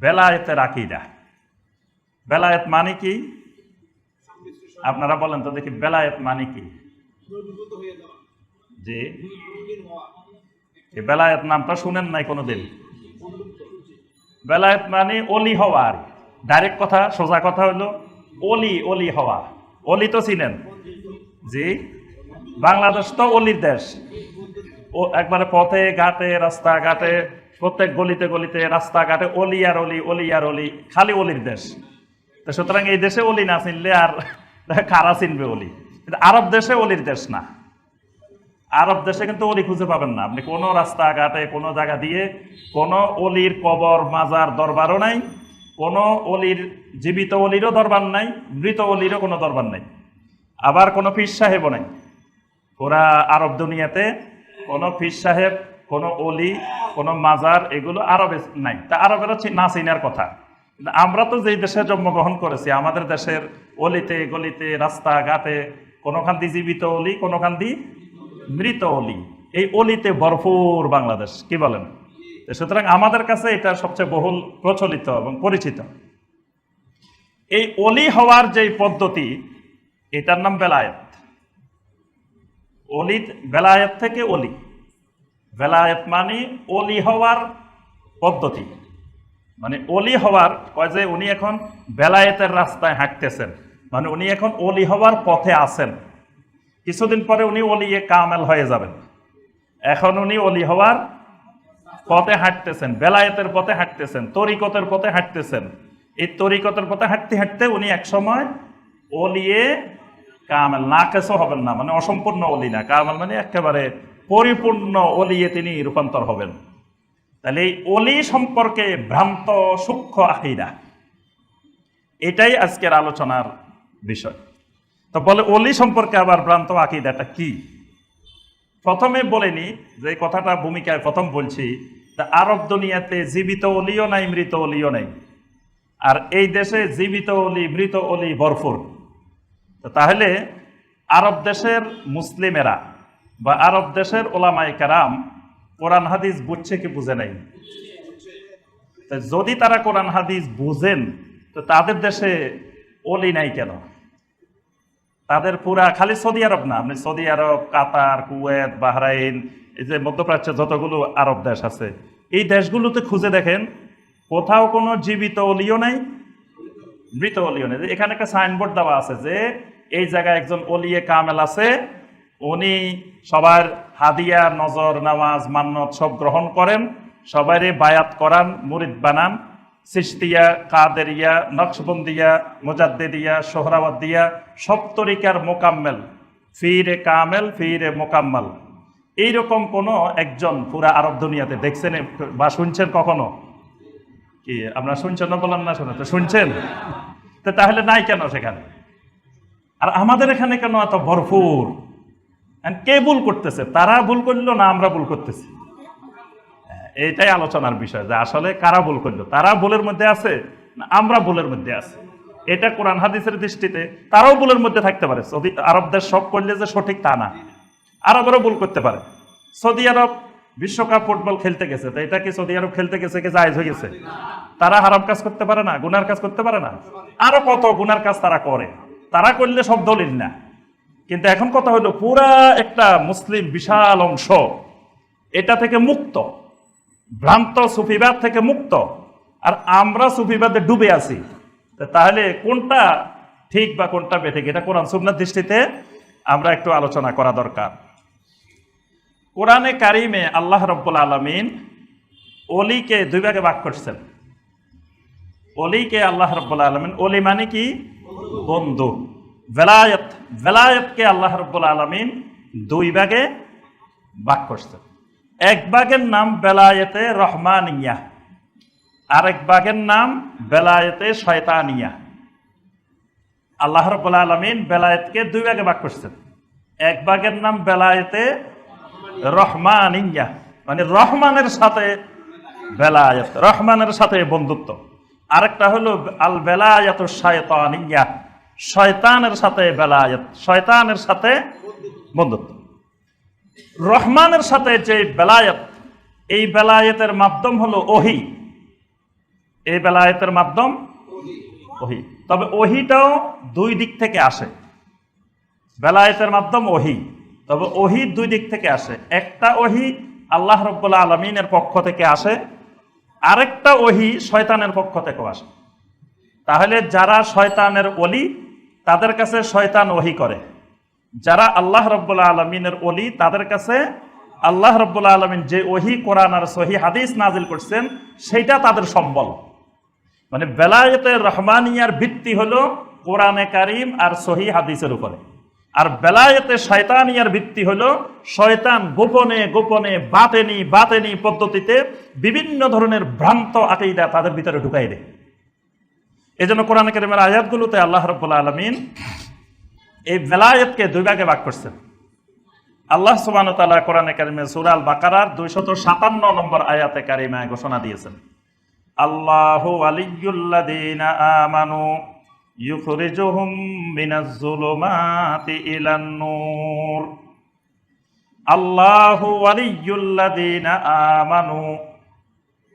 বেলায়েতের আকিদা। বেলায়েত মানে কি? আপনারা বলেন তো দেখি বেলায়েত মানে কি? যে বেলায়েত নামটা শুনেন নাই কোনোদিন? বেলায়েত মানে অলি হওয়া আর ডাইরেক্ট কথা, সোজা কথা হলো অলি অলি হওয়া। অলি তো চিনেন? জি। বাংলাদেশ তো অলির দেশ। ও একবারে পথে, ঘাটে, রাস্তাঘাটে প্রত্যেক গলিতে গলিতে, রাস্তাঘাটে অলি আর অলি অলি আর অলি, খালি অলির দেশ। তো সুতরাং এই দেশে অলি না চিনলে আর কারা চিনবে অলি? আরব দেশে অলির দেশ না। আরব দেশে কিন্তু অলি খুঁজে পাবেন না। আপনি কোনো রাস্তাঘাটে, কোনো জায়গা দিয়ে কোনো অলির কবর, মাজার, দরবারও নাই, কোনো অলির জীবিত অলিরও দরবার নাই, মৃত অলিরও কোনো দরবার নাই। আবার কোনো পীর সাহেবও নাই। ওরা আরব দুনিয়াতে কোনো পীর সাহেব কোনো অলি, কোনো মাজার, এগুলো আরবে নাই। তা আরবেরা না চিনার কথা। আমরা তো যেই দেশে জন্মগ্রহণ করেছি, আমাদের দেশের অলিতে, গলিতে, রাস্তাঘাটে, কোনোখান দিয়ে জীবিত অলি, কোনোখান দিয়ে মৃত অলি। এই অলিতে ভরপুর বাংলাদেশ, কি বলেন? সুতরাং আমাদের কাছে এটা সবচেয়ে বহুল প্রচলিত এবং পরিচিত। এই অলি হওয়ার যে পদ্ধতি, এটার নাম বেলায়েত। অলি বেলায়েত থেকে অলি। বেলায়েত মানে অলি হওয়ার পদ্ধতি। মানে অলি হওয়ার, কয় যে উনি এখন বেলায়েতের রাস্তায় হাঁটতেছেন। মানে উনি এখন অলি হওয়ার পথে আছেন। কিছুদিন পরে উনি অলিয়ে কামেল হয়ে যাবেন। এখন উনি অলি হওয়ার পথে হাঁটতেছেন বেলায়েতের পথে হাঁটতেছেন, তরিকতের পথে হাঁটতেছেন। এই তরিকতের পথে হাঁটতে হাঁটতে উনি একসময় অলিয়ে কামেল না কেসও হবেন না মানে অসম্পূর্ণ অলি না, কামেল মানে একেবারে পরিপূর্ণ অলিয়ে তিনি রূপান্তর হবেন। তাহলে এই অলি সম্পর্কে ভ্রান্ত, সূক্ষ্ম আকিদা। এটাই আজকের আলোচনার বিষয়। তো বলে অলি সম্পর্কে আবার ভ্রান্ত আকিদাটা কি? প্রথমে বলেনি যে কথাটা ভূমিকায় প্রথম বলছি তা আরব দুনিয়াতে জীবিত অলিও নাই, মৃত অলিও নাই। আর এই দেশে জীবিত অলি মৃত অলি ভরপুর। তাহলে আরব দেশের মুসলিমেরা বা আরব দেশের ওলামাই কারাম কোরআন হাদিস বুঝছে কি বুঝে নাই? যদি তারা কোরআন হাদিস বুঝেন, তো তাদের দেশে অলি নাই কেন? তাদের পুরা খালি সৌদি আরব না আপনি Saudi Arab, Qatar, Kuwait, Bahrain, এই যে মধ্যপ্রাচ্যে যতগুলো আরব দেশ আছে, এই দেশগুলোতে খুঁজে দেখেন, কোথাও কোনো জীবিত অলিও নাই, মৃত অলিও নেই। এখানে একটা সাইনবোর্ড দেওয়া আছে যে, এই জায়গায় একজন অলিয়ে কামেল আছে উনি সবার হাদিয়া, নজর, নামাজ, মান্নত সব গ্রহণ করেন। সবারই বায়াত করান, মুরিদ বানান। সিস্তিয়া, কাদেরিয়া, নকশবন্দিয়া, মুজাদ্দিদিয়া সোহরাওয়াদ্দিয়া সব তরিকার মোকাম্মেল। ফিরে কামেল, ফিরে মোকাম্মল। এইরকম কোনো একজন পুরা আরব দুনিয়াতে দেখছেন? বা শুনছেন কখনো? কি, আপনারা শুনছেন না বললাম না শুনে তো শুনছেন? তো তাহলে নাই কেন সেখানে? আর আমাদের এখানে কেন এত ভরপুর? কে ভুল করতেছে? তারা ভুল করল না আমরা ভুল করতেছি? এইটাই আলোচনার বিষয় যে আসলে কারা ভুল করল? তারা ভুলের মধ্যে আছে না আমরা ভুলের মধ্যে আছে? এটা কোরআন হাদিসের দৃষ্টিতে তারাও ভুলের মধ্যে থাকতে পারে। সৌদি আরবদের সব করলে যে সঠিক তা না। আরবেরও ভুল করতে পারে। সৌদি আরব বিশ্বকাপ ফুটবল খেলতে গেছে, তো এটা কি সৌদি আরব খেলতে গেছে কি জায়েজ হয়ে গেছে? তারা হারাম কাজ করতে পারে না? গুনার কাজ করতে পারে না? আরও কত গুনার কাজ তারা করে? তারা করলে সব দলিল না। কিন্তু এখন কথা হলো পুরা একটা মুসলিম বিশাল অংশ। এটা থেকে মুক্ত। ভ্রান্ত সুফিবাদ থেকে মুক্ত। আর আমরা সুফিবাদে ডুবে আছি। তাহলে কোনটা ঠিক বা কোনটা বেঠিক, এটা কোরআন সুন্নার দৃষ্টিতে আমরা একটু আলোচনা করা দরকার। কোরআনে কারিমে আল্লাহ রব্বুল আলমিন অলিকে দুই ভাগে ভাগ করছেন। অলিকে আল্লাহ রব্বুল আলমিন, অলি মানে কি? বন্ধু। বেলায়ত বেলায়তকে আল্লাহ রব্বুল আলমিন দুই ভাগে ভাগ করছেন এক ভাগের নাম বেলায়েতে রহমানিয়া, আরেক ভাগের নাম বেলায়েতে শয়তানিয়া। আল্লাহ রব্বুল আলমিন বেলায়েতকে দুই ভাগে ভাগ করছেন। এক ভাগের নাম বেলায়েতে রহমানিয়া মানে রহমানের সাথে বেলায়েত রহমানের সাথে বন্ধুত্ব। আরেকটা হলো আল বেলায়াত শয়তানিয়া। শয়তানের সাথে বেলায়েত, শয়তানের সাথে বন্ধুত্ব। রহমানের সাথে যে বেলায়েত, এই বেলায়েতের মাধ্যম হলো ওহি। এই বেলায়েতের মাধ্যম ওহি। তবে ওহিটাও দুই দিক থেকে আসে। বেলায়েতের মাধ্যম ওহি, তবে ওহি দুই দিক থেকে আসে। একটা ওহি আল্লাহ রব্বুল্লাহ আলমিনের পক্ষ থেকে আসে, আরেকটা ওহি শয়তানের পক্ষ থেকেও আসে। তাহলে যারা শয়তানের অলি তাদের কাছে শয়তান ওহি করে। যারা আল্লাহ রব্বুল্লাহ আলমিনের অলি তাদের কাছে আল্লাহ রব্বুল্লাহ আলমিন যে ওহি কোরআন আর সহি হাদিস নাজিল করছেন, সেইটা তাদের সম্বল। মানে বেলায়েতে রহমানিয়ার ভিত্তি হলো কোরআনে কারিম আর সহি হাদিসের উপরে। আর বেলায়েতে শয়তানিয়ার ভিত্তি হলো শয়তান গোপনে গোপনে, বাতেনি বাতেনি পদ্ধতিতে বিভিন্ন ধরনের ভ্রান্ত আকিদা তাদের ভিতরে ঢুকাই দেয়। এই জন্য কোরআন কারিমের আয়াতগুলোতে আল্লাহ রব্বুল্লাহ আলমিন এই বেলায়েতকে দুই ভাগে ভাগ করছেন। আল্লাহ সুবান তালা কোরআনে কারিমে সুরাল বাকারার দুইশত সাতান্ন নম্বর আয়াতে কারিমায় ঘোষণা দিয়েছেন। আল্লাহ আলিয়ুল্লাদিনা আমানু ইউখরিজুহুম মিনাজ জুলুমাতি ইলান নূর। আল্লাহ আলিয়ুল্লাদিনা আমানু,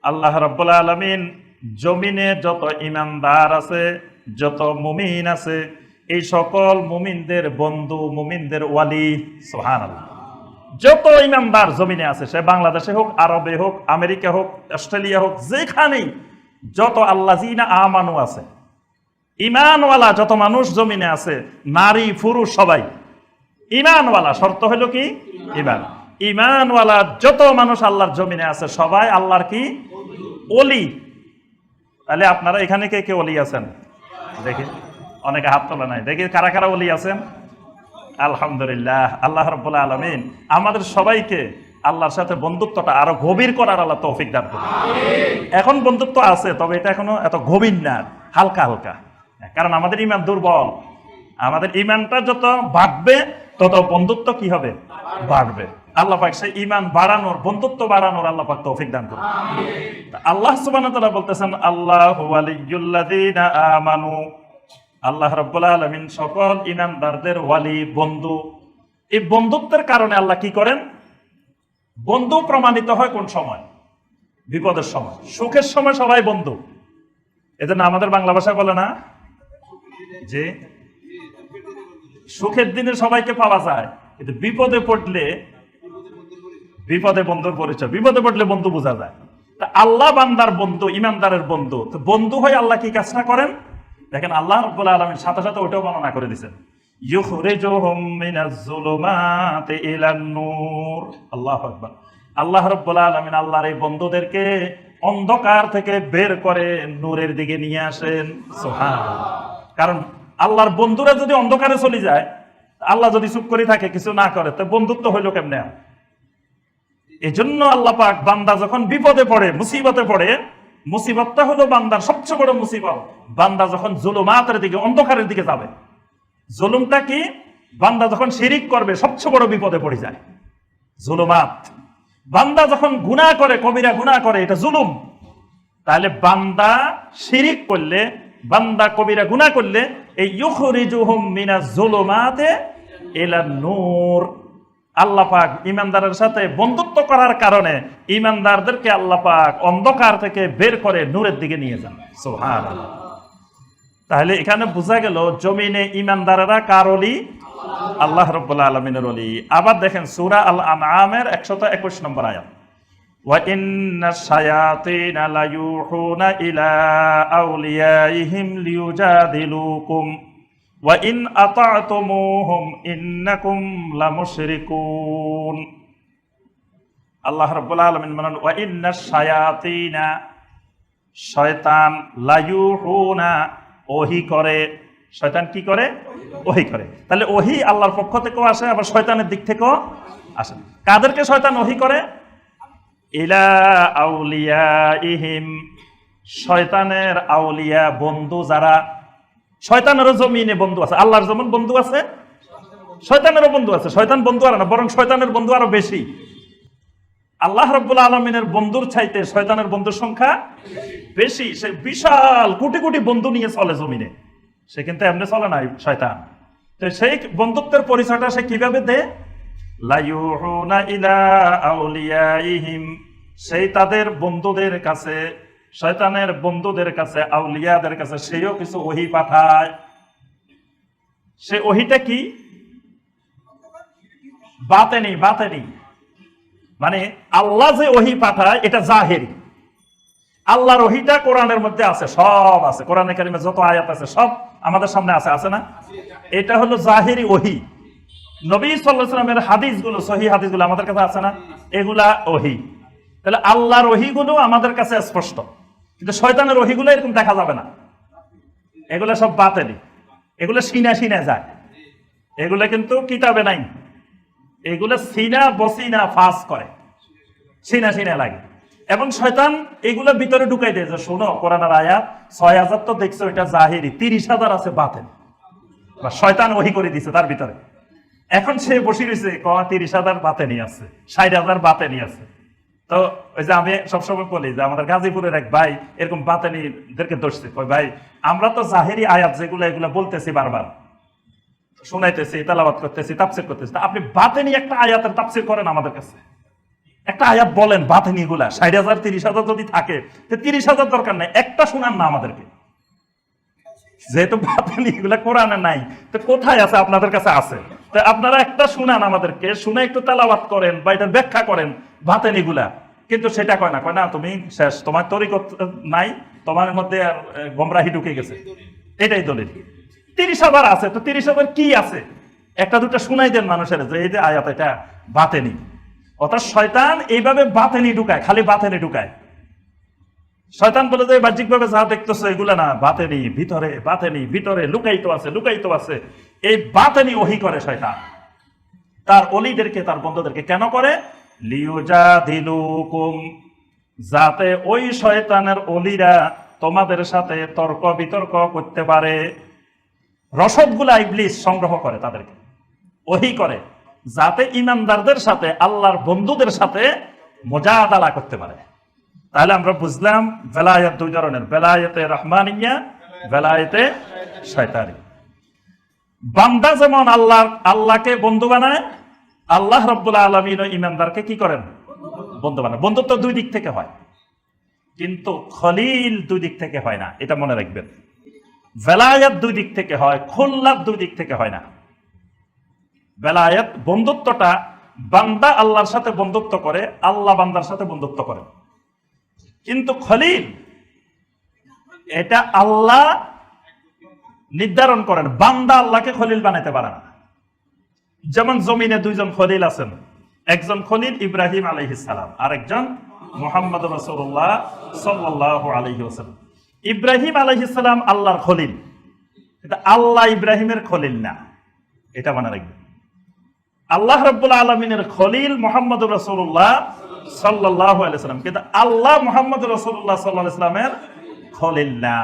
আল্লাহ রাব্বুল আলামিন জমিনে যত ইমানদার আছে, যত মুমিন আছে, এই সকল মুমিনদের বন্ধু, মুমিনদের ওয়ালি, সুবহানাল্লাহ। যত ইমানদার জমিনে আছে, সে বাংলাদেশে হোক, আরবে হোক, আমেরিকা হোক, অস্ট্রেলিয়া হোক, যেখানেই যত আল্লাহ আমানু আছে ইমানওয়ালা যত মানুষ জমিনে আছে, নারী, পুরুষ, সবাই ইমানওয়ালা শর্ত হলো কি? ইমান ইমানওয়ালা যত মানুষ আল্লাহর জমিনে আছে, সবাই আল্লাহর কি? অলি তাহলে আপনারা এখানে কে কে অলি আছেন? দেখি, অনেকে হাত তোলা নাই। দেখি, কারা কারা অলি আছেন? আলহামদুলিল্লাহ, আল্লাহ রব্বুল আলমিন। আমাদের সবাইকে আল্লাহর সাথে বন্ধুত্বটা আরও গভীর করার আল্লাহ তৌফিক দান করুন। এখন বন্ধুত্ব আছে, তবে এটা এখনও এত গভীর না, হালকা হালকা। কারণ আমাদের ইমান দুর্বল। আমাদের ইমানটা যত বাড়বে, তত বন্ধুত্ব কি হবে? বাড়বে। আল্লাহ পাক ইমান বাড়ানোর, বন্ধুত্ব বাড়ানোর আল্লাহ পাক তৌফিক দান করুন। আল্লাহ সুবহানাহু বলতেছেন, আল্লাহু আমানু। আল্লাহ রাব্বুল আলামিন সকল ইমানদারদের ওয়ালি, বন্ধু। এই বন্ধুত্বের কারণে আল্লাহ কি করেন? বন্ধু প্রমাণিত হয় কোন সময়? বিপদের সময়। সুখের সময় সবাই বন্ধু। এজন্য আমাদের বাংলা ভাষায় বলে না যে, সুখের দিনে সবাইকে পাওয়া যায়, কিন্তু বিপদে পড়লে বিপদে বন্ধুর পরিচয়, বিপদে পড়লে বন্ধু বোঝা যায়। তা আল্লাহ বান্দার বন্ধু, ইমানদারের বন্ধু, তো বন্ধু হয়ে আল্লাহ কি কাজটা করেন? দেখেন আল্লাহ রব্বুল আলমীর সাথে সাথে ওটাও বর্ণনা করে দিচ্ছেন আল্লাহু রব্বুল আলামিন আল্লাহর এই বন্ধুদেরকে অন্ধকার থেকে বের করে নূরের দিকে নিয়ে আসেন। কারণ আল্লাহর বন্ধুরা যদি অন্ধকারে চলে যায়, আল্লাহ যদি চুপ করে থাকে, কিছু না করে, তো বন্ধুত্ব হইল কেমনে? এই জন্য আল্লাহ পাক বান্দা যখন বিপদে পড়ে, মুসিবতে পড়ে, মুসিবতটা হলো বান্দার সবচেয়ে বড় মুসিবত। বান্দা যখন জুলুমাতের দিকে, অন্ধকারের দিকে যাবে। জুলুমটা কি? বান্দা যখন শিরিক করবে, সবচেয়ে বড় বিপদে পড়ে যায়। জুলুমাত। বান্দা যখন গুনাহ করে, কবিরা গুনাহ করে, এটা জুলুম। তাহলে বান্দা শিরিক করলে, বান্দা কবিরা গুনাহ করলে, এই ইউখরিজুহুম মিনাজ জুলুমাতে ইলা নূর। আল্লাহ পাক ইমানদারের সাথে বন্ধুত্ব করার কারণে ইমানদারদেরকে আল্লাহ পাক অন্ধকার থেকে বের করে নূরের দিকে নিয়ে যান সুবহানাল্লাহ তাহলে এখানে বোঝা গেল জমিনে ইমানদারেরা কার অলি আল্লাহ রব্বুল্লাহ আলমিনের অলি আবার দেখেন সুরা আল আনআমের একশত একুশ নম্বর আয়াত وَإِنَّ الشَّيَاطِينَ لَيُوحُونَ إِلَى أَوْلِيَائِهِمْ لِيُجَادِلُوكُمْ ওয়াইন আতাতমুহুম ইন্নাকুম লামুশরিকুন আল্লাহ রাব্বুল আলামিন বলেন ওয়া ইন্না শায়াতিনা শয়তান লায়ুহুনা ওহি করে। শয়তান কি করে? ওহি করে। তাহলে ওহি আল্লাহর পক্ষ থেকেও আসে, আবার শয়তানের দিক থেকেও আসে। কাদেরকে শয়তান ওহি করে? ইলা আউলিয়া ইহিম শয়তানের আউলিয়া বন্ধু যারা শয়তানেরও জমিনে বন্ধু আছে। আল্লাহর যেমন বন্ধু আছে, শয়তানেরও বন্ধু আছে। শয়তান বন্ধু আর না, বরং শয়তানের বন্ধু আরও বেশি। আল্লাহ রব্বুল আলমিনের বন্ধুর চাইতে শয়তানের বন্ধুর সংখ্যা বেশি। সে বিশাল, কোটি কোটি বন্ধু নিয়ে চলে জমিনে। সে কিন্তু এমনি চলে নাই শয়তান। তো সেই বন্ধুত্বের পরিচয়টা সে কীভাবে দে? সেই তাদের বন্ধুদের কাছে শয়তানের বন্ধুদের কাছে, আউলিয়াদের কাছে সেও কিছু ওহি পাঠায়। সে ওহিটা কি? বাতেনি বাতেনি। মানে আল্লাহ যে ওহি পাঠায়, এটা জাহেরি। আল্লাহর ওহিটা কোরআনের মধ্যে আছে, সব আছে। কোরআনে কারিমে যত আয়াত আছে, সব আমাদের সামনে আছে আছে না? এটা হলো জাহেরি ওহি। নবী সাল্লামের হাদিসগুলো, সহি হাদিসগুলো আমাদের কাছে আছে না? এগুলা ওহি। তাহলে আল্লাহর ওহিগুলো আমাদের কাছে স্পষ্ট। কিন্তু শয়তানের ওহিগুলো এরকম দেখা যাবে না। এগুলো সব বাতেলি। এগুলো সিনা সিনা যায়। এগুলো কিন্তু কিতাবে নাই। এগুলো সিনা বসিনা ফাস করে। সিনা সিনা লাগে। এবং শয়তান এগুলো ভিতরে ঢুকাই দেয় যে, শোনো কোরআনার আয়াত ছয় হাজার তো দেখছ, এটা জাহিরি। তিরিশ হাজার আছে বাতেন বা শয়তান ওহি করে দিছে তার ভিতরে। এখন সে বসে রয়েছে ক তিরিশ হাজার বাতেনি আছে, ষাট হাজার বাতেনি আছে। তো ওই যে আমি সবসময় বলি যে আমাদের গাজীপুরের এক ভাই এরকম বাতেনিদেরকে দোষছে ভাই, আমরা তো জাহেরি আয়াত যেগুলো, এগুলো বলতেছি বারবার। শোনাইতেছি তালাবাদ করতেছি, তাফসির করতেছি। আপনি বাতেনি একটা আয়াতের তাফসির করেন আমাদের কাছে। একটা আয়াত বলেন বাতেনি গুলা ষাট হাজার, তিরিশ হাজার যদি থাকে, তো তিরিশ হাজার দরকার নাই, একটা শোনান না আমাদেরকে। যেহেতু বাতেনি এগুলা কোরআনে নাই, তো কোথায় আছে আপনাদের কাছে আছে? আপনারা একটা শুনান আমাদেরকে, শুনে একটু তেলাবাত করেন বা এটার ব্যাখ্যা করেন বাতেনি গুলা কিন্তু সেটা কয় না কয় না, তুমি শেষ, তোমার তরিকত নাই, তোমার মধ্যে গোমরাহি ঢুকে গেছে। এটাই দলিল। তিরিশ হাজার আছে, তো তিরিশ হাজার কি আছে? একটা দুটো শুনাই দেন মানুষের, যে এই যে আয়াত, এটা বাতেনি। অর্থাৎ শয়তান এইভাবে বাতেনি ঢুকায়, খালি বাতেনি ঢুকায়। শয়তান বলে যে বাহ্যিক ভাবে যা দেখতেছো এগুলা না, বাতেনি, ভিতরে বাতেনি, ভিতরে লুকাইতো আছে লুকাইতো আছে। এই বাতেনি ওহি করে শয়তান। তার অলিদেরকে, তার বন্ধুদেরকে কেন করে? যাতে ওই শয়তানের অলিরা তোমাদের সাথে তর্ক বিতর্ক করতে পারে। রসদগুলা ইবলিস সংগ্রহ করে তাদেরকে। ওহি করে, যাতে ইমানদারদের সাথে, আল্লাহর বন্ধুদের সাথে মোজাদালা করতে পারে। তাহলে আমরা বুঝলাম, বেলায়েত দুই ধরনের, বেলায়েতে রহমানিয়া, বেলায়েতে শয়তানি। বান্দা যেমন আল্লাহ আল্লাহকে বন্ধু বানায়, আল্লাহ রব্বুল আলমিন ও ইমানদারকে কি করেন? বন্ধু বানায়। বন্ধুত্ব দুই দিক থেকে হয়। কিন্তু খলিল দুই দিক থেকে হয় না, এটা মনে রাখবেন। বেলায়াত দুই দিক থেকে হয় খুল্লাত দুই দিক থেকে হয় না। বেলায়াত বন্ধুত্বটা বান্দা আল্লাহর সাথে বন্ধুত্ব করে, আল্লাহ বান্দার সাথে বন্ধুত্ব করে। কিন্তু খলিল, এটা আল্লাহ নির্ধারণ করেন, বান্দা আল্লাহকে খলিল বানাতে পারে না। যেমন জমিনে দুইজন খলিল আছেন, একজন খলিল ইব্রাহিম আলহিসাম আর একজন মোহাম্মদ রসুল্লাহ সাল্লাহ আলহিহাসাল্লাম ইব্রাহিম আলহিসাম আল্লাহর খলিল। এটা আল্লাহ ইব্রাহিমের খলিল না। এটা মনে রাখবেন। আল্লাহ রব্বুল আলমিনের খলিল মোহাম্মদ রসুল্লাহ সাল্লাহ আলাইসালাম কিন্তু আল্লাহ মোহাম্মদ রসুল্লাহ সাল্লাহ ইসলামের খলিল না।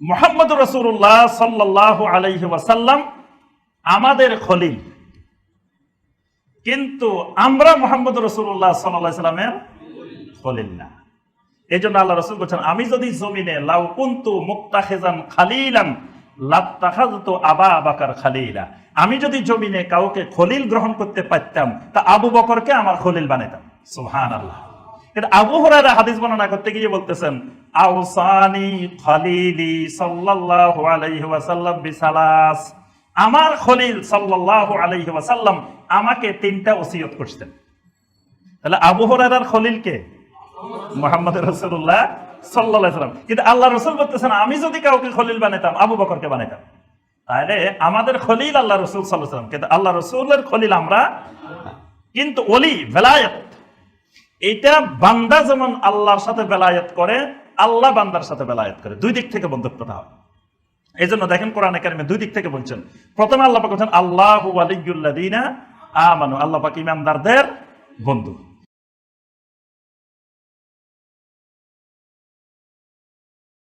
মোহাম্মদ রসুল্লাহ সাল্লাহ আলাইহি ওয়াসাল্লাম আমাদের খলিল। কিন্তু আমরা মোহাম্মদ রসুল্লাহ সাল্লাহ সাল্লামের খলিল না। এই জন্য আল্লাহ রসুল বলছেন, আমি যদি জমিনে লাউ কুন্তু মুক্তাহেজান খালিলান লাত্তাখাজতু আবা আবাকার খালিলা। আমি যদি জমিনে কাউকে খলিল গ্রহণ করতে পারতাম, তা আবু বকরকে আমার খলিল বানাইতাম সুবহান আল্লাহ কিন্তু আবু হুরায়রা হাদিস বর্ণনা করতে গিয়ে বলতেছেন আউসানি খালিলি সাল্লাল্লাহু আলাইহি ওয়াসাল্লাম বিসালাস। আমার খলিল সাল্লাল্লাহু আলাইহি ওয়াসাল্লাম আমাকে তিনটা ওসিয়ত করতেন তাহলে আবু হুরায়রার খলিল কে? মোহাম্মদ রসুল্লাহ সাল্লাহ সাল্লাম কিন্তু আল্লাহ রসুল বলতেছেন, আমি যদি কাউকে খলিল বানাইতাম, আবু বকরকে বানাইতাম। তাহলে আমাদের খলিল আল্লাহ রসুল সাল্লাহ সাল্লাম কিন্তু আল্লাহ রসুলের খলিল আমরা কিন্তু অলি বেলায়ত। এটা বান্দা যেমন আল্লাহর সাথে বেলায়ত করে আল্লাহ বান্দার সাথে বেলায়ত করে, দুই দিক থেকে বন্ধুত্বটা হয় এই জন্য দেখেন কোরআন একাডেমি দুই দিক থেকে বলছেন, প্রথমে আল্লাহ বলছেন, আল্লাহ আল্লাহ ইমানদারদের বন্ধু।